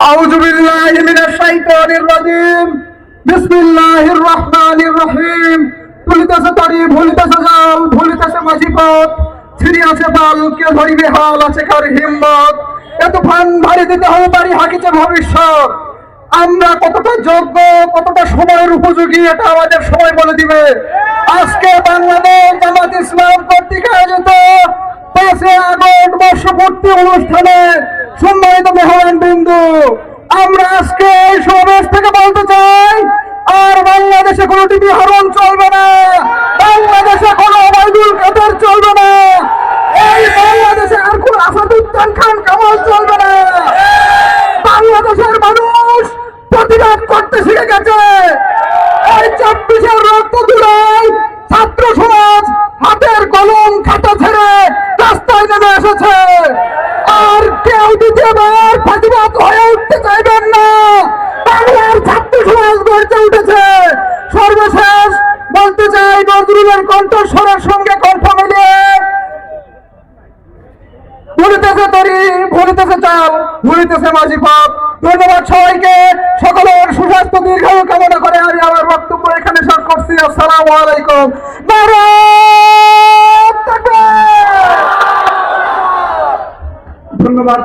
أعوذ بالله من الشيطان الرجيم بسم الله الرحمن الرحيم ভুলিতেছে তরি ভুলিতেছে জাল ভুলিতেছে মাঝি পথ ছিড়ি আছে পাল কে ধরিবে হাল আছে কার হিম্মত এত ফান ভারী দিতে হবে পারি হাকিছে ভবিষ্যৎ আমরা কতটা যোগ্য কতটা সময়ের উপযোগী এটা আমাদের সময় বলে দিবে আজকে বাংলাদেশ জামাত ইসলাম কর্তৃক আয়োজিত পাঁচে আগস্ট বর্ষপূর্তি অনুষ্ঠানে সম্মানিত মেহমান বিন্দু, আমরা আজকে এই সমাবেশ থেকে বলতে চাই, আর বাংলাদেশে কোনো টিভি হরণ চলবে না, বাংলাদেশে কোনো অবায়দুল কাদের চলবে না, এই বাংলাদেশে আর কোন আসাদুদ্দান খান কামাল চলবে না। বাংলাদেশের মানুষ প্রতিবাদ করতে শিখে গেছে। এই চব্বিশের রক্ত জুড়াই ছাত্র সমাজ হাতের কলম খাতা ছেড়ে রাস্তায় নেমে এসেছে। হয়ে চাইবেন না বাংলার ছাত্র সমাজ গড়তে উঠেছে। সর্বশেষ বলতে চাই নজরুলের কণ্ঠস্বরের সঙ্গে কণ্ঠ মিলিয়ে। ভুলিতেছে তরি, ভুলিতেছে চাল, ভুলিতেছে মাঝি পাপ। ধন্যবাদ সবাইকে। সকলের সুস্বাস্থ্য, দীর্ঘায়ু কামনা করে আমি আমার বক্তব্য এখানে শেষ করছি। আসসালামু আলাইকুম। ধন্যবাদ।